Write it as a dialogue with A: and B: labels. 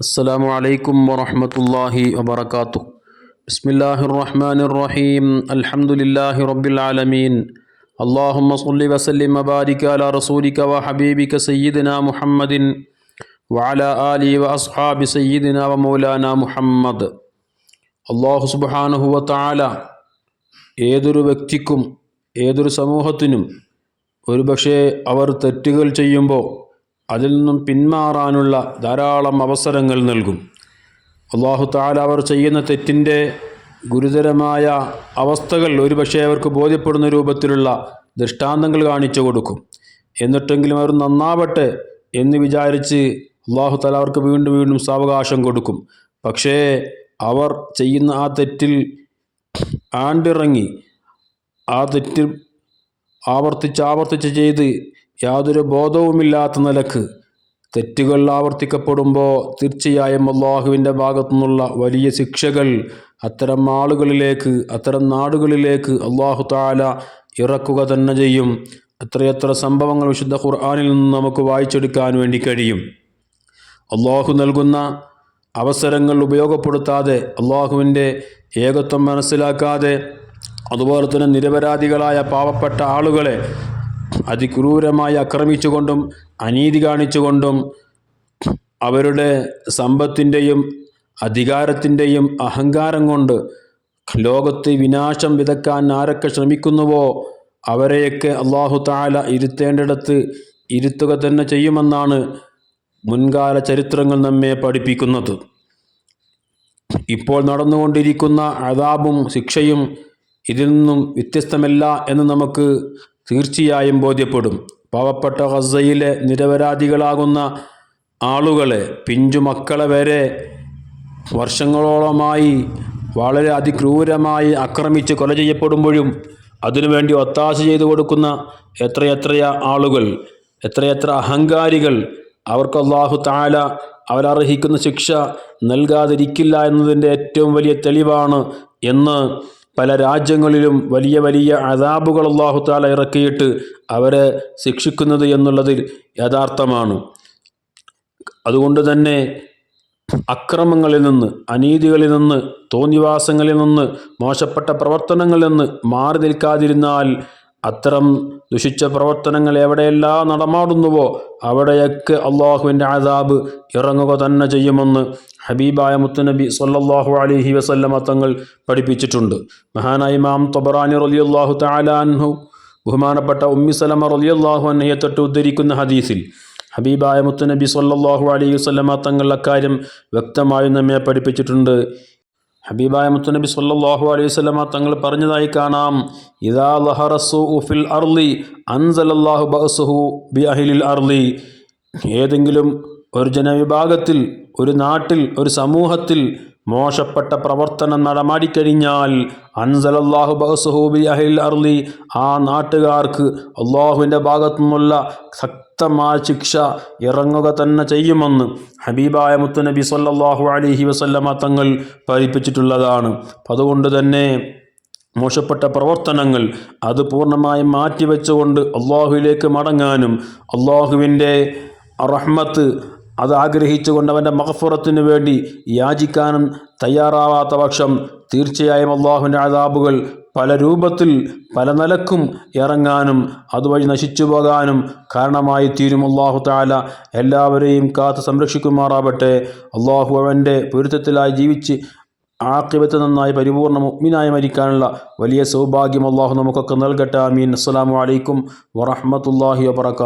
A: السلام عليكم ورحمة الله وبركاته بسم الله الرحمن الرحيم الحمد لله رب العالمين اللهم صل وسلم وبارك على رسولك وحبيبك سيدنا محمد وعلى آله وأصحاب سيدنا ومولانا محمد അള്ളാഹു സുബാനുഹുവ താല ഏതൊരു വ്യക്തിക്കും ഏതൊരു സമൂഹത്തിനും ഒരുപക്ഷെ അവർ തെറ്റുകൾ ചെയ്യുമ്പോൾ അതിൽ നിന്നും പിന്മാറാനുള്ള ധാരാളം അവസരങ്ങൾ നൽകും. അള്ളാഹു താല അവർ ചെയ്യുന്ന തെറ്റിന്റെ ഗുരുതരമായ അവസ്ഥകൾ ഒരുപക്ഷെ അവർക്ക് ബോധ്യപ്പെടുന്ന രൂപത്തിലുള്ള ദൃഷ്ടാന്തങ്ങൾ കാണിച്ചു കൊടുക്കും. എന്നിട്ടെങ്കിലും അവർ നന്നാവട്ടെ എന്ന് വിചാരിച്ച് അള്ളാഹു താല അവർക്ക് വീണ്ടും വീണ്ടും സാവകാശം കൊടുക്കും. പക്ഷേ അവർ ചെയ്യുന്ന ആ തെറ്റിൽ ആണ്ടിറങ്ങി ആ തെറ്റിൽ ആവർത്തിച്ച് ആവർത്തിച്ച് ചെയ്ത് യാതൊരു ബോധവുമില്ലാത്ത നിലയ്ക്ക് തെറ്റുകൾ ആവർത്തിക്കപ്പെടുമ്പോൾ തീർച്ചയായും അള്ളാഹുവിന്റെ ഭാഗത്തു നിന്നുള്ള വലിയ ശിക്ഷകൾ അത്തരം ആളുകളിലേക്ക് അത്തരം നാടുകളിലേക്ക് അള്ളാഹു താല ഇറക്കുക തന്നെ ചെയ്യും. എത്രയെത്ര സംഭവങ്ങൾ വിശുദ്ധ ഖുർആാനിൽ നിന്ന് നമുക്ക് വായിച്ചെടുക്കാൻ വേണ്ടി കഴിയും. അള്ളാഹു നൽകുന്ന അവസരങ്ങൾ ഉപയോഗപ്പെടുത്താതെ അള്ളാഹുവിന്റെ ഏകത്വം മനസ്സിലാക്കാതെ അതുപോലെ തന്നെ നിരപരാധികളായ പാവപ്പെട്ട ആളുകളെ അതിക്രൂരമായി ആക്രമിച്ചുകൊണ്ടും അനീതി കാണിച്ചുകൊണ്ടും അവരുടെ സമ്പത്തിന്റെയും അധികാരത്തിന്റെയും അഹങ്കാരം കൊണ്ട് ലോകത്ത് വിനാശം വിതക്കാൻ ആരൊക്കെ ശ്രമിക്കുന്നുവോ അവരെയൊക്കെ അള്ളാഹു താല ഇരുത്തേണ്ടിടത്ത് ഇരുത്തുക തന്നെ ചെയ്യുമെന്നാണ് മുൻകാല ചരിത്രങ്ങൾ നമ്മെ പഠിപ്പിക്കുന്നത്. ഇപ്പോൾ നടന്നുകൊണ്ടിരിക്കുന്ന അതാബും ശിക്ഷയും ഇതിൽ നിന്നും വ്യത്യസ്തമല്ല എന്ന് നമുക്ക് തീർച്ചയായും ബോധ്യപ്പെടും. പാവപ്പെട്ട ഗസയിലെ നിരപരാധികളാകുന്ന ആളുകളെ പിഞ്ചു മക്കളെ വരെ വർഷങ്ങളോളമായി വളരെ അതിക്രൂരമായി ആക്രമിച്ച് കൊല ചെയ്യപ്പെടുമ്പോഴും അതിനുവേണ്ടി ഒത്താശ ചെയ്തു കൊടുക്കുന്ന എത്രയെത്രയ ആളുകൾ എത്രയെത്ര അഹങ്കാരികൾ അവർക്ക് അള്ളാഹു താല അവരർഹിക്കുന്ന ശിക്ഷ നൽകാതിരിക്കില്ല എന്നതിന്റെ ഏറ്റവും വലിയ തെളിവാണ് എന്ന് പല രാജ്യങ്ങളിലും വലിയ വലിയ അതാബുകൾ അള്ളാഹുത്താല ഇറക്കിയിട്ട് അവരെ ശിക്ഷിക്കുന്നത് എന്നുള്ളതിൽ യഥാർത്ഥമാണ്. അതുകൊണ്ട് തന്നെ അക്രമങ്ങളിൽ നിന്ന് അനീതികളിൽ നിന്ന് തോന്നിവാസങ്ങളിൽ നിന്ന് മോശപ്പെട്ട പ്രവർത്തനങ്ങളിൽ നിന്ന് മാറി നിൽക്കാതിരുന്നാൽ അത്തരം ദുഷിച്ച പ്രവർത്തനങ്ങൾ എവിടെയെല്ലാം നടമാടുന്നുവോ അവിടെയൊക്കെ അള്ളാഹുവിന്റെ അതാബ് ഇറങ്ങുക തന്നെ ചെയ്യുമെന്ന് ഹബീബായ മുത്തുനബി സല്ലാഹു അലഹി വസല്ലമ തങ്ങൾ പഠിപ്പിച്ചിട്ടുണ്ട്. മഹാനായ ഇമാം തൊബറാനി റലിയല്ലാഹു താലാൻഹു ബഹുമാനപ്പെട്ട ഉമ്മി സലമ റലിയല്ലാഹു അന്നയെ തൊട്ട് ഉദ്ധരിക്കുന്ന ഹദീസിൽ ഹബീബായ മുത്തുനബി സല്ലാഹു അലൈഹി വസല്ലമ തങ്ങൾ അക്കാര്യം വ്യക്തമായി നമ്മെ പഠിപ്പിച്ചിട്ടുണ്ട്. ഹബീബായ മുത്തുനബി സല്ലാഹു അലൈഹി സ്വലമ തങ്ങൾ പറഞ്ഞതായി കാണാം ഇദാ ലഹറസു ഉഫിൽ അർലി അൻസലല്ലാഹു ബഹസുഹു ബി അഹിലിൽ അർലി ഏതെങ്കിലും ഒരു ജനവിഭാഗത്തിൽ ഒരു നാട്ടിൽ ഒരു സമൂഹത്തിൽ മോശപ്പെട്ട പ്രവർത്തനം നടമാടിക്കഴിഞ്ഞാൽ അൻസലല്ലാഹു ബഹസുഹൂബി അഹിൽ അർലി ആ നാട്ടുകാർക്ക് അള്ളാഹുവിന്റെ ഭാഗത്തു നിന്നുള്ള ശക്തമായ ശിക്ഷ ഇറങ്ങുക തന്നെ ചെയ്യുമെന്ന് ഹബീബായ മുത്തുനബി സല്ലാഹു അലഹി വസല്ലമ തങ്ങൾ പഠിപ്പിച്ചിട്ടുള്ളതാണ്. അതുകൊണ്ട് തന്നെ മോശപ്പെട്ട പ്രവർത്തനങ്ങൾ അത് പൂർണമായും മാറ്റിവെച്ചുകൊണ്ട് അള്ളാഹുവിലേക്ക് മടങ്ങാനും അള്ളാഹുവിന്റെ റഹ്മത്ത് അത് ആഗ്രഹിച്ചുകൊണ്ട് അവന്റെ മഹഫുറത്തിന് വേണ്ടി യാചിക്കാനും തയ്യാറാവാത്ത പക്ഷം തീർച്ചയായും അള്ളാഹുവിന്റെ അതാബുകൾ പല രൂപത്തിൽ പല നിലക്കും ഇറങ്ങാനും അതുവഴി നശിച്ചു പോകാനും കാരണമായി തീരും അള്ളാഹു താല എല്ലാവരെയും കാത്ത് സംരക്ഷിക്കുമാറാവട്ടെ. അള്ളാഹു അവന്റെ പൊരുത്തത്തിലായി ജീവിച്ച് ആക്കിബത്ത് നന്നായി പരിപൂർണ മുഗ്മിനായി മരിക്കാനുള്ള വലിയ സൗഭാഗ്യം അള്ളാഹു നമുക്കൊക്കെ നൽകട്ടെ. അമീൻ അസ്സാം വലൈക്കും വറഹമത്തല്ലാഹി വാത്തു